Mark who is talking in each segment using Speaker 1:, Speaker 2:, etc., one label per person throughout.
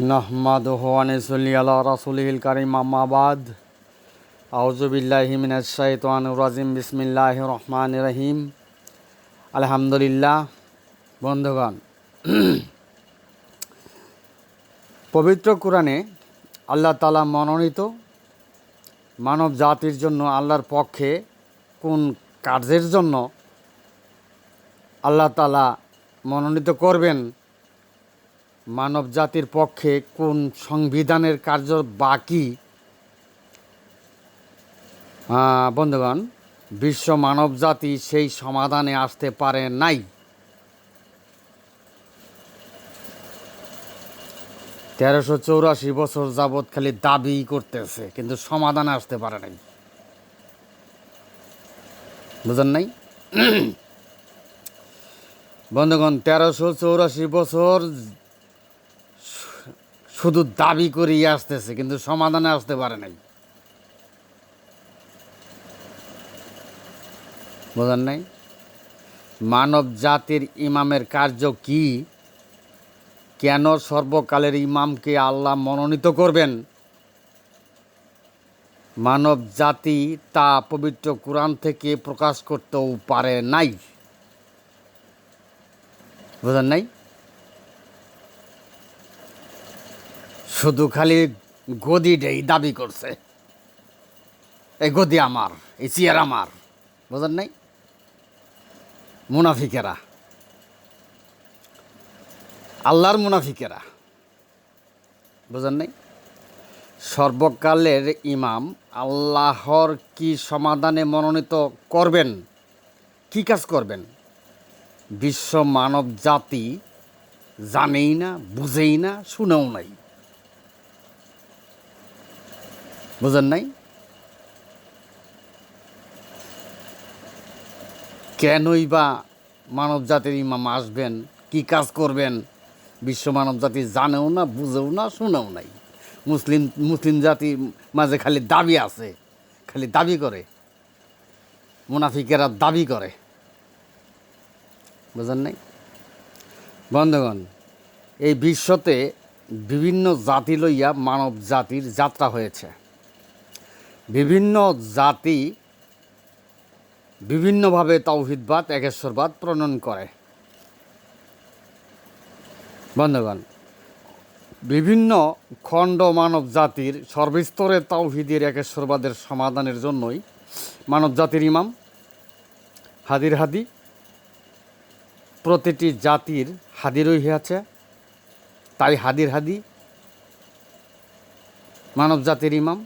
Speaker 1: নাহমাদুহু ওয়া নুসাল্লি আলা রাসূলিল কারীম আম্মা বাদ আউযু বিল্লাহি মিনাশ শাইতানির রাজিম বিসমিল্লাহির রহমানির রহিম আলহামদুলিল্লাহ বন্ধুগণ, পবিত্র কোরআনে আল্লাহ তালা মনোনীত মানব জাতির জন্য আল্লাহর পক্ষে কোন কার্যের জন্য আল্লাহ তালা মনোনীত করবেন মানব জাতির পক্ষে কোন সংবিধানের কার্য বাকি? বন্ধুগণ, বিশ্ব মানব জাতি সেই সমাধানে আসতে পারে নাই। তেরোশো চৌরাশি বছর যাবৎ খালি দাবি করতেছে, কিন্তু সমাধানে আসতে পারে নাই। বুঝেন নাই? বন্ধুগণ, তেরোশো চৌরাশি বছর শুধু দাবি করিয়ে আসতেছে, কিন্তু সমাধানে আসতে পারে নাই। বোঝার নাই? মানব জাতির ইমামের কার্য কি? কেন সর্বকালের ইমামকে আল্লাহ মনোনীত করবেন? মানব জাতি তা পবিত্র কোরআন থেকে প্রকাশ করতেও পারে নাই। বোঝার নাই? শুধু খালি গদিটাই দাবি করছে। এই গদি আমার, এই চেয়ার আমার বোঝার নাই? মুনাফিকেরা। আল্লাহর মুনাফিকেরা। বুঝেন নাই? সর্বকালের ইমাম আল্লাহর কি সমাধানে মনোনীত করবেন? কি কাজ করবেন? বিশ্ব মানব জাতি জানেই না, বুঝেই না, শুনেও নাই। বুঝেন নাই? কেনই বা মানব জাতির ইমাম আসবেন? কি কাজ করবেন? বিশ্ব মানব জাতি জানেও না, বুঝেও না, শুনেও নাই। মুসলিম মুসলিম জাতি মাঝে খালি দাবি আছে, খালি দাবি করে। মুনাফিকেরা দাবি করে। বুঝেন নাই? বন্ধুগণ, এই বিশ্বতে বিভিন্ন জাতি লইয়া মানব জাতির যাত্রা হয়েছে। বিভিন্ন জাতি বিভিন্নভাবে তৌহিদবাদ একেশ্বরবাদ প্রণয়ন করে। বন্ধুগণ, বিভিন্ন খণ্ড মানব জাতির সর্বস্তরে তাওহিদের, একেশ্বরবাদের সমাধানের জন্যই মানব জাতির ইমাম হাদির হাদি প্রতিটি জাতির হাদি রহিয়াছে তাই হাদির হাদি মানব জাতির ইমাম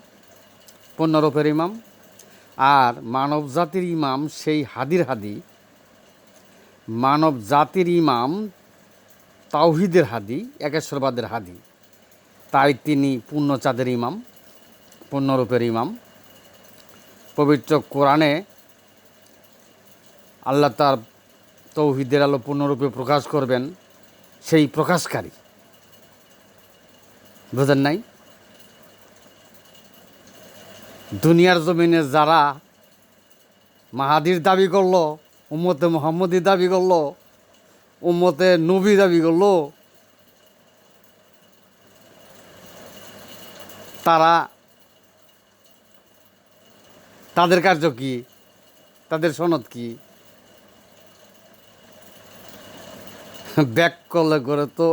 Speaker 1: পূর্ণরূপের ইমাম। আর মানব জাতির ইমাম সেই হাদির হাদি। মানব জাতির ইমাম তাওহিদের হাদি, একেশ্বরবাদের হাদি। তাই তিনি পূর্ণচাঁদের ইমাম পূর্ণরূপের ইমাম। পবিত্র কোরআনে আল্লাহ তার তৌহিদের আলো পূর্ণরূপে প্রকাশ করবেন। সেই প্রকাশকারী। বুঝেন নাই? দুনিয়ার জমিনে যারা মাহাদির দাবি করল, উম্মতে মোহাম্মদী দাবি করল, উম্মতে নবী দাবি করল, তারা তাদের কার্য কি? তাদের সনদ কি? ব্যাক কলে করে তো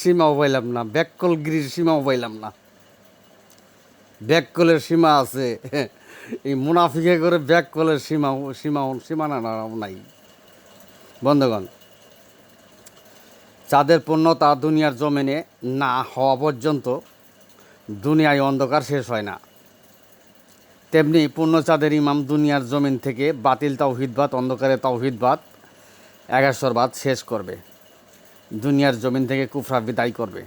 Speaker 1: সীমাও পাইলাম না, ব্যাক কলগিরির সীমাও পাইলাম না। ব্যাক কলের সীমা আছে। এই মুনাফিকে করে ব্যাক কলের সীমা সীমা, সীমানা নাই। বন্ধুগণ, চাঁদের পণ্য পূর্ণতা দুনিয়ার জমিনে না হওয়া পর্যন্ত দুনিয়ায় অন্ধকার শেষ হয় না। তেমনি পূর্ণ চাঁদের ইমাম দুনিয়ার জমিন থেকে বাতিল তাওহিদবাদ অন্ধকারে তাওহিদবাদ এগাশ্বরবাদ শেষ করবে। দুনিয়ার জমিন থেকে কুফরা বিদায় করবে।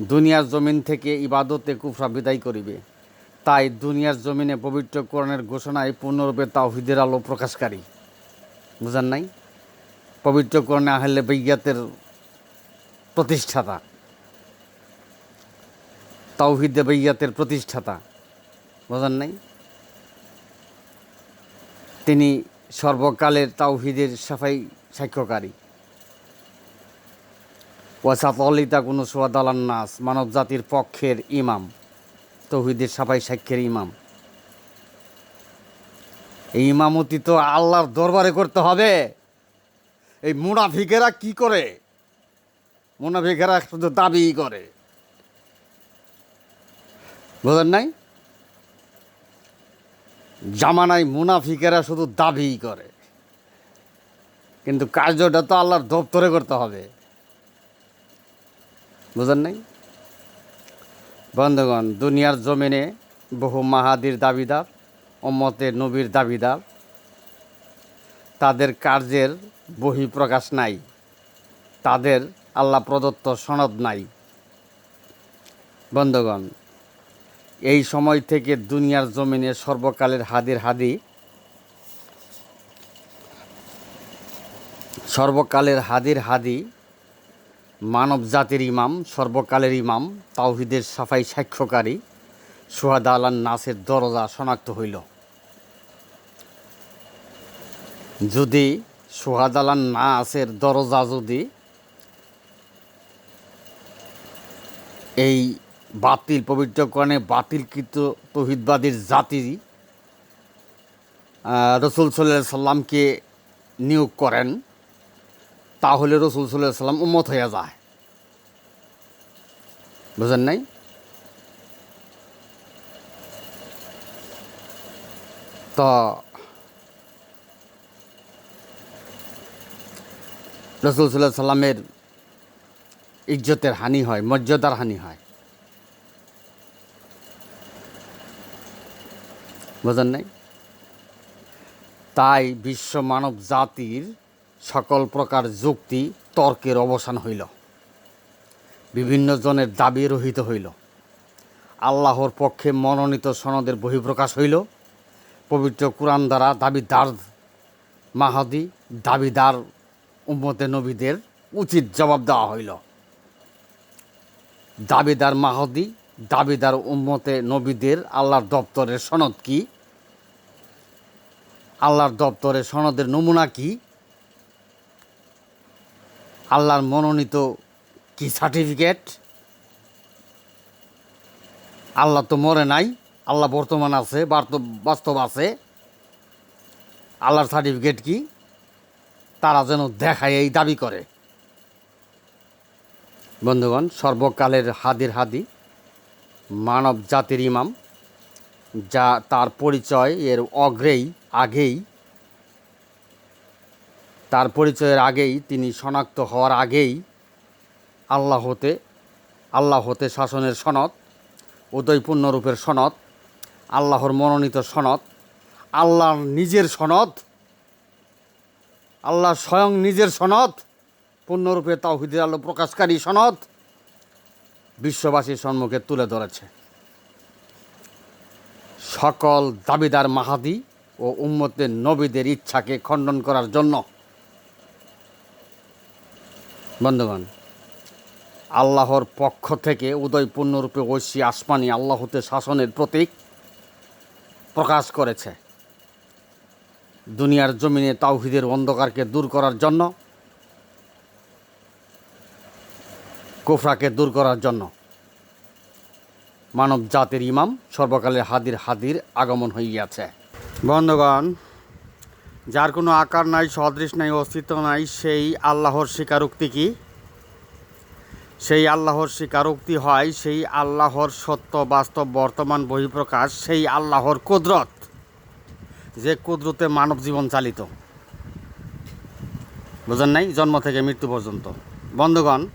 Speaker 1: দুনিয়ার জমিন থেকে ইবাদতে কুফরা বিদায় করিবে। তাই দুনিয়ার জমিনে পবিত্র কোরআনের ঘোষণায় পূর্ণরূপে তাওহিদের আলো প্রকাশকারী। বুঝান নাই? পবিত্র কোরআনে আহলে বৈজ্ঞাতের প্রতিষ্ঠাতা। তাওহিদে বৈয়াতের প্রতিষ্ঠাতা। বোঝেন নাই? তিনি সর্বকালের তাওহিদের সাফাই সাক্ষ্যকারী। ওয়াসাতলিতা কোনো সোয়াদালান নাস মানব জাতির পক্ষের ইমাম, তৌহিদের সাফাই সাক্ষের ইমাম। এই ইমামতি তো আল্লাহর দরবারে করতে হবে। এই মুনাফিকেরা কি করে? মুনাফিকেরা শুধু দাবি করে। বোঝেন নাই? জামানায় মুনাফিকেরা শুধু দাবি করে। কিন্তু কার্যটা তো আল্লাহর দপ্তরে করতে হবে। বুঝেন নাই? বন্ধুগণ, দুনিয়ার জমিনে বহু মাহাদির দাবিদার অম্মতে নবীর দাবিদার, তাদের কার্যের বহিঃপ্রকাশ নাই, তাদের আল্লাহ প্রদত্ত সনদ নাই। বন্ধুগণ, এই সময় থেকে দুনিয়ার জমিনে সর্বকালের হাদির হাদি, সর্বকালের হাদির হাদি মানব জাতির ইমাম, সর্বকালের ইমাম, তাওহিদের সাফাই সাক্ষ্যকারী, সুহাদা আলান নাসের দরজা শনাক্ত হইল। যদি সুহাদ আলান নাসের দরজা যদি এই বাতিল পবিত্রকরণে বাতিলকৃত তহিদবাদীর জাতি রসুল সাল্লাহ সাল্লামকে নিয়োগ করেন তাহলে রসুল সাল্লাহ সাল্লাম উম্মত হয়ে যায়। বুঝেন নাই? তো রসুল সাল্লাহ সাল্লামের ইজ্জতের হানি হয়, মর্যাদার হানি হয়। বোঝেন নাই? তাই বিশ্ব মানব জাতির সকল প্রকার যুক্তি তর্কের অবসান হইল। বিভিন্ন জনের দাবি রহিত হইল। আল্লাহর পক্ষে মনোনীত সনদের বহিঃপ্রকাশ হইল। পবিত্র কোরআন দ্বারা দাবিদার মাহাদি, দাবিদার উম্মতে নবীদের উচিত জবাব দেওয়া হইল। দাবিদার মাহাদি, দাবিদার উম্মতে নবীদের আল্লাহর দপ্তরের সনদ কি? আল্লাহর দপ্তরের সনদের নমুনা কি? আল্লাহর মনোনীত কি সার্টিফিকেট? আল্লাহ তো মরে নাই, আল্লাহ বর্তমান আছে বাস্তব আছে। আল্লাহর সার্টিফিকেট কি? তারা যেন দেখায়, এই দাবি করে। বন্ধুগণ, সর্বকালের হাদির হাদি মানব জাতির ইমাম, যা তার পরিচয় এর অগ্রেই, আগেই তার পরিচয়ের আগেই, তিনি শনাক্ত হওয়ার আগেই আল্লাহ হতে আল্লাহ হতে শাসনের সনদ উদয়পূর্ণরূপের সনদ, আল্লাহর মনোনীত সনদ, আল্লাহর নিজের সনদ, আল্লাহ স্বয়ং নিজের সনদ, পূর্ণরূপে তাওহিদের আলো প্রকাশকারী সনদ বিশ্ববাসীর সম্মুখে তুলে ধরেছে। সকল দাবিদার মাহাদি ও উম্মতের নবীদের ইচ্ছাকে খণ্ডন করার জন্য বন্ধুগণ, আল্লাহর পক্ষ থেকে উদয় পূর্ণরূপে ঐশী আসমানি আল্লাহতে শাসনের প্রতীক প্রকাশ করেছে। দুনিয়ার জমিনে তাওহিদের অন্ধকারকে দূর করার জন্য, কোফরাকে দূর করার জন্য মানব জাতির ইমাম সর্বকালের হাদির হাদির আগমন হইয়াছে। বন্ধগণ যার কোনো আকার নাই, সদৃশ নাই, অস্তিত্ব নাই, সেই আল্লাহর স্বীকারোক্তি কি? সেই আল্লাহর স্বীকারোক্তি হয় সেই আল্লাহর সত্য, বাস্তব, বর্তমান বহিঃপ্রকাশ, সেই আল্লাহর কুদরত, যে কুদরতে মানব জীবন চালিত। বুঝেন নাই? জন্ম থেকে মৃত্যু পর্যন্ত। বন্ধুগণ,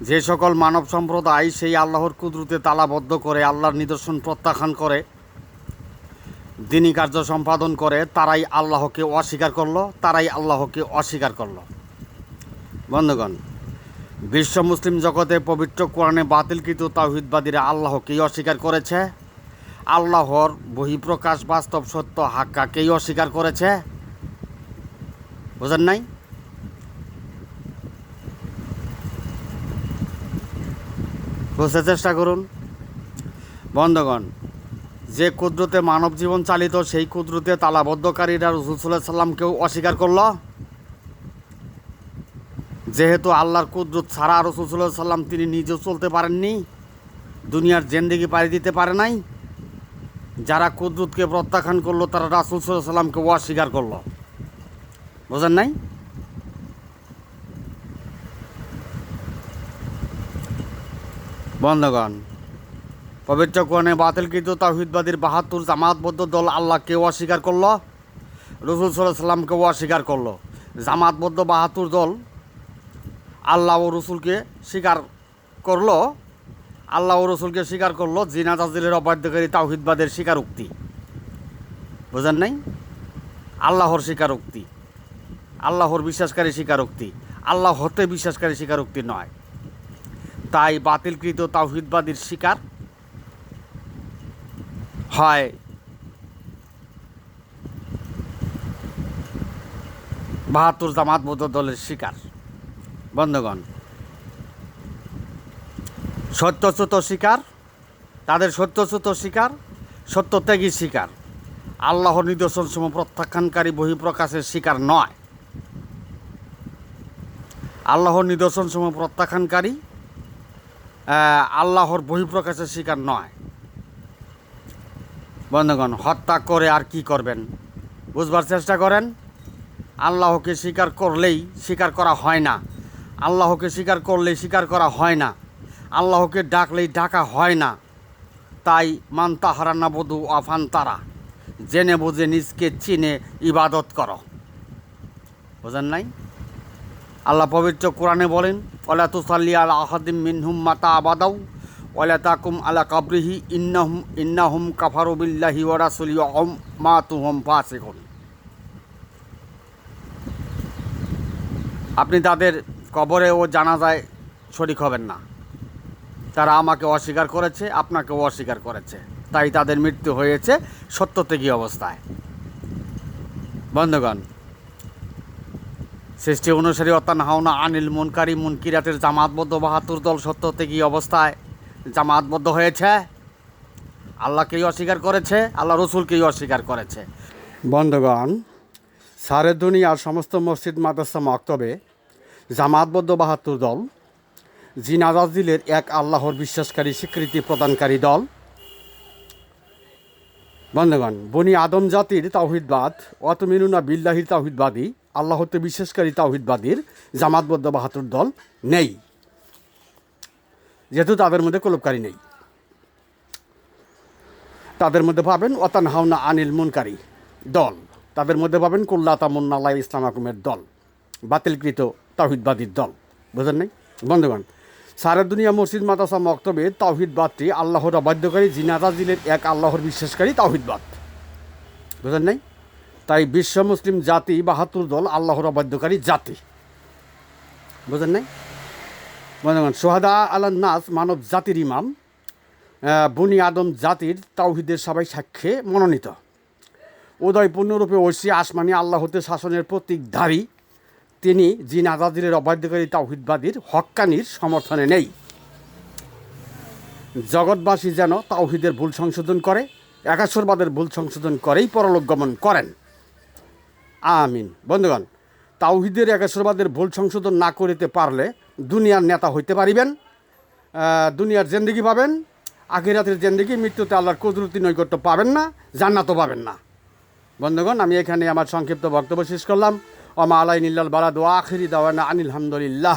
Speaker 1: যে সকল মানব সম্প্রদায় সেই আল্লাহর কুদরতে তালাবদ্ধ করে, আল্লাহর নিদর্শন প্রত্যাখ্যান করে দিনী কার্য সম্পাদন করে, তারাই আল্লাহকে অস্বীকার করল, তারাই আল্লাহকে অস্বীকার করল। বন্ধুগণ, বিশ্ব মুসলিম জগতে পবিত্র কোরআনে বাতিলকৃত তাহিদবাদীরা আল্লাহকেই অস্বীকার করেছে। আল্লাহর বহিঃপ্রকাশ বাস্তব সত্য হাক্কাকেই অস্বীকার করেছে। বুঝেন নাই? বুঝতে চেষ্টা করুন। বন্ধগণ যে কুদরতে মানব জীবন চালিত, সেই কুদরতে তালাবদ্ধকারীরা রসুলসাল্লাহ সাল্লামকেও অস্বীকার করল। যেহেতু আল্লাহর কুদরত ছাড়া রসুল্লাহ সাল্লাম তিনি নিজেও চলতে পারেননি, দুনিয়ার জেন্দিগি পাড়ি দিতে পারে নাই, যারা কুদরতকে প্রত্যাখ্যান করল, তারা রাসুল সাল্লাহ সাল্লামকে অস্বীকার করল। বোঝেন নাই? বন্ধগণ পবিত্র কোরআনে বাতিলকৃত তাহিদবাদীর বাহাত্তর জামাতবদ্ধ দল আল্লাহকে অস্বীকার করল? রসুল সাল্লাহ সাল্লামকে অস্বীকার করল? জামাতবদ্ধ বাহাত্তর দল আল্লাহ ও রসুলকে স্বীকার করল? আল্লাহ ও রসুলকে স্বীকার করল? জিনা তাজিলের অবাধ্যকারী তাওহিদবাদের স্বীকারোক্তি। বোঝেন নাই? আল্লাহর স্বীকারোক্তি। আল্লাহর বিশ্বাসকারী স্বীকারোক্তি। আল্লাহ হতে বিশ্বাসকারী স্বীকারোক্তি নয়। তাই বাতিলকৃত তাওহিদবাদীর শিকার হয় বাহাত্তর জামাতবদ্ধ দলের শিকার। বন্ধগণ সত্যচ্যুত শিকার, তাদের সত্যচ্যুত শিকার সত্যত্যাগী শিকার। আল্লাহর নিদর্শন সম প্রত্যাখ্যানকারী বহিঃপ্রকাশের শিকার নয়। আল্লাহর নিদর্শন সম প্রত্যাখ্যানকারী আল্লাহর বহিঃপ্রকাশের শিকার নয়। বন্ধুগণ, হত্যা করে আর কি করবেন? বুঝবার চেষ্টা করেন, আল্লাহকে স্বীকার করলেই স্বীকার করা হয় না। আল্লাহকে স্বীকার করলেই স্বীকার করা হয় না। আল্লাহকে ডাকলেই ডাকা হয় না। তাই মান তাহারা বধু আফান তারা, জেনে বুঝে নিজকে চিনে ইবাদত করো। বোঝেন নাই? আল্লাহ পবিত্র কোরআনে বলেন ওলা তুসাল্লি আলা আহাদিম মিনহুম মাতা আবাদাউ। ওলা তাকুম আলা কাবরিহি ইন্নাহুম ইন্নাহুম কাফারু বিল্লাহি ওয়া রাসূলি ওম মা তুহুম ফাসিকুন। আপনি তাদের কবরে ও জানাজায় শরিক হবেন না। তারা আমাকে অস্বীকার করেছে, আপনাকেও অস্বীকার করেছে। তাই তাদের মৃত্যু হয়েছে সত্যত্যাগী অবস্থায়। বন্ধুগণ, সৃষ্টি অনুসারী অত্যান হাওনা আনিল মুনকারি মুনকিরাতের জামাতবদ্ধ বাহাত্তর দল সত্যত্যাগী অবস্থায় জামাতবদ্ধ হয়েছে। আল্লাহকেই অস্বীকার করেছে, আল্লাহ রসুলকেই অস্বীকার করেছে। বন্ধুগণ, সারে দুনিয়ার সমস্ত মসজিদ, মাদ্রাসা, মক্তবে জামাতবদ্ধ বাহাত্তর দল জিনাজাজ দিলের এক আল্লাহর বিশ্বাসকারী স্বীকৃতি প্রদানকারী দল। বন্ধুগণ, বনি আদম জাতির তাওহিদবাদ অতমিনুনা বিল্লাহির তাওহিদবাদী, আল্লাহতে বিশ্বাসকারী তাওহিদবাদীর জামাতবদ্ধ বাহাত্তর দল নেই। যেহেতু তাদের মধ্যে কলবকারী নেই। তাদের মধ্যে পাবেন অতান হাওনা আনিল মুনকারী, দল। তাদের মধ্যে পাবেন কল্লাতা মুন্নাল্লাহ ইসলাম আকুমের দল, বাতিলকৃত তাহিদবাদীর দল। বুঝলেন নাই? বন্ধুগণ, সারা দুনিয়া মসজিদ মাতাসা মক্তবে তাওহিদবাদটি আল্লাহর অবাধ্যকারী জিনাদাজিলের এক আল্লাহর বিশ্বাসকারী তাওহিদবাদ। বুঝলেন নাই? তাই বিশ্ব মুসলিম জাতি বাহাত্তর দল আল্লাহর অবাধ্যকারী জাতি। বুঝলেন নাই? বন্ধুগণ সোহাদা আল্লাহ নাস মানব জাতির ইমাম বনি আদম জাতির তাওহিদের সবাই সাক্ষ্যে মনোনীত। উদয় পূর্ণরূপে ঐশী আসমানি আল্লাহ হতে শাসনের প্রতীকধারী, তিনি জিন আজাদিরের অবাধ্যকারী তাওহিদবাদীর হক্কানির সমর্থনে নেই। জগৎবাসী যেন তাওহিদের ভুল সংশোধন করে, একাশ্বরবাদের ভুল সংশোধন করেই পরলোক গমন করেন। আমিন। বন্ধুগণ তাওহিদের একেশ্বরবাদের ভুল সংশোধন না করিতে পারলে দুনিয়ার নেতা হইতে পারিবেন দুনিয়ার জেন্দিগি পাবেন, আখিরাতের জেন্দিগি, মৃত্যুতে আল্লাহর কুদরতি নৈকট্য পাবেন না, জান্নাতও পাবেন না। বন্ধুগণ, আমি এখানে আমার সংক্ষিপ্ত বক্তব্য শেষ করলাম। অমা আলাই নিল্লাল বালাদ ও আখিরি দাওয়ানা আনিল হামদুলিল্লাহ।